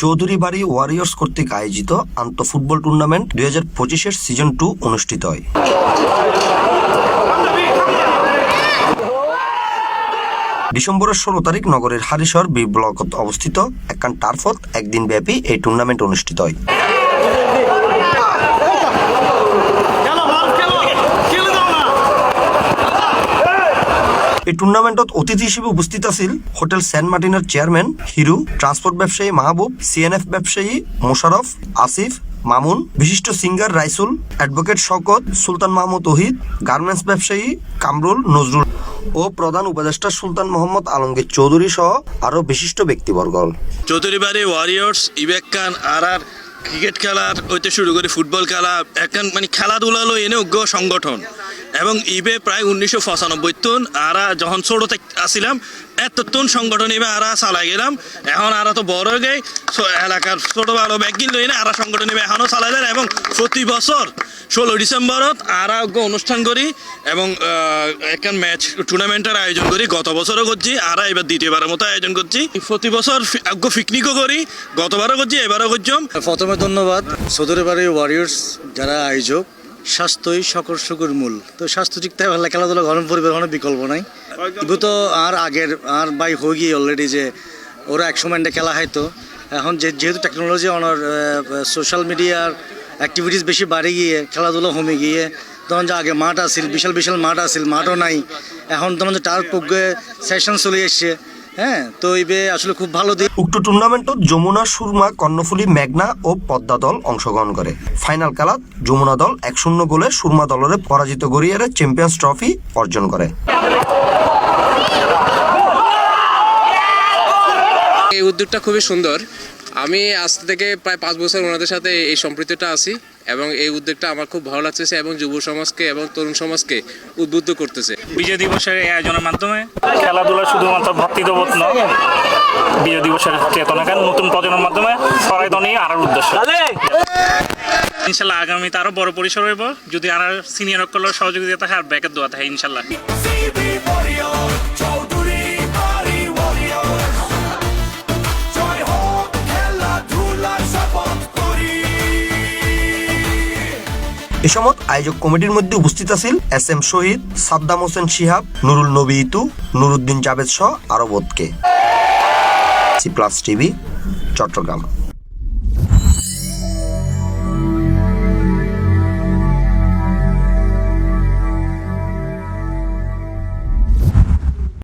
চৌধুরী বাড়ি ওয়ারিয়র্স কর্তৃক আয়োজিত আন্ত ফুটবল টুর্নামেন্ট দুই হাজার পঁচিশের সিজন টু অনুষ্ঠিত হয়। ডিসেম্বরের ষোলো তারিখ নগরের হারিশর বি ব্লকত অবস্থিত। একখান টার্ফত একদিন ব্যাপী এই টুর্নামেন্ট অনুষ্ঠিত হয়। এই টুর্নামেন্টত অতিথি হিসেবে উপস্থিত আছিল হোটেল সেন্ট মার্টিনের চেয়ারম্যান, হিরু, ট্রান্সপোর্ট ব্যবসায়ী মাহবুব, সিএনএফ ব্যবসায়ী মোশারফ, আসিফ, মামুন, বিশিষ্ট সিঙ্গার রাইসুল, অ্যাডভোকেট শকত সুলতান মাহমুদ ওহিদ, গার্মেন্টস ব্যবসায়ী কামরুল নজরুল ও প্রধান উপদেষ্টা সুলতান মোহাম্মদ আলমগীর চৌধুরী সহ আরও বিশিষ্ট ব্যক্তিবর্গ চৌধুরীবাড়ি ওয়ারিয়র্স ইবেকান আর আর ক্রিকেট খেলার হইতে শুরু করে ফুটবল খেলা একান মানে খেলাধুলা এনে উগ্র সংগঠন। এবং ইবে প্রায় উনিশশো পঁচানব্বই তুন আরা যখন ছোট আসিলাম, এত তুন সংগঠন ইবে আরা চালাই গেলাম। এখন আরা তো বড় গেই এলাকার ছোট বড় ব্যাগিন লই না আরা সংগঠন ইবে এখনও চালাই দেন এবং প্রতি বছর ষোলো ডিসেম্বরত আরা উগ্র অনুষ্ঠান করি এবং একান ম্যাচ টুর্নামেন্টের আয়োজন করি। গত বছরও করছি, আরা এবার দ্বিতীয়বারের মতো আয়োজন করছি। প্রতি বছর পিকনিকও করি, গতবারও করছি, এবারও করছিলাম প্রথমে ধন্যবাদ। সদরে বাড়ি ওয়ারিয়র্স যারা আয়োজক স্বাস্থ্যই সকল সুখের মূল। তো স্বাস্থ্য ঠিক থাকে হলে খেলাধুলা পরিবেশ কোনো বিকল্প নাই। ইবু তো আর আগের, আর বাই হয়ে গিয়ে অলরেডি যে ওরা এক সময় এটা খেলা হয়তো। এখন যে, যেহেতু টেকনোলজি অনার সোশ্যাল মিডিয়ার অ্যাক্টিভিটিস বেশি বাড়ে গিয়ে, খেলাধুলা কমে গিয়ে, তখন যে আগে মাঠ আসিল বিশাল বিশাল মাঠ আসিল মাঠও নাই। এখন তখন যে টার পক্ষে সেশন চলে এসছে। হ্যাঁ তো ইবে আসলে খুব ভালো দিক। উক্ত টুর্নামেন্টত যমুনা, সুরমা, কর্ণফুলী, মেঘনা ও পদ্মা দল অংশগ্রহণ করে। ফাইনাল খেলাত যমুনা দল এক শূন্য গোলে সুরমা দলের পরাজিত গড়িয়ারে চ্যাম্পিয়ন্স ট্রফি অর্জন করে। এই উদ্যোগটা খুবই সুন্দর। আমি আজ থেকে প্রায় পাঁচ বছর ওনাদের সাথে এই সম্পৃক্তটা আছি এবং এই উদ্যোগটা আমার খুব ভালো লাগতেছে এবং যুব সমাজকে এবং তরুণ সমাজকে উদ্বুদ্ধ করতেছে। বিজয় দিবসের এই আয়োজনের মাধ্যমে খেলাধুলা শুধুমাত্র ভ্রাতৃত্ববোধ নয়, বিজয় দিবসের চেতনাকে নতুন প্রজন্মের মাধ্যমে ছড়াই দনই আর উদ্দেশ্য। ইনশাল্লাহ আগামীতে আরও বড় পরিসর হইব। যদি আর সিনিয়র সকলের সহযোগিতা থাকে আর ব্যাকের দোয়া থাকে ইনশাল্লাহ। এ আয়োজক কমিটির মধ্যে উপস্থিত আছেন এস এম শহীদ, সাদ্দাম হোসেন শিহাব, নুরুল নবী ইতু, নুরুদ্দিন জাভেদ সহ আরও বোধকে। C plus TV, Chattogram.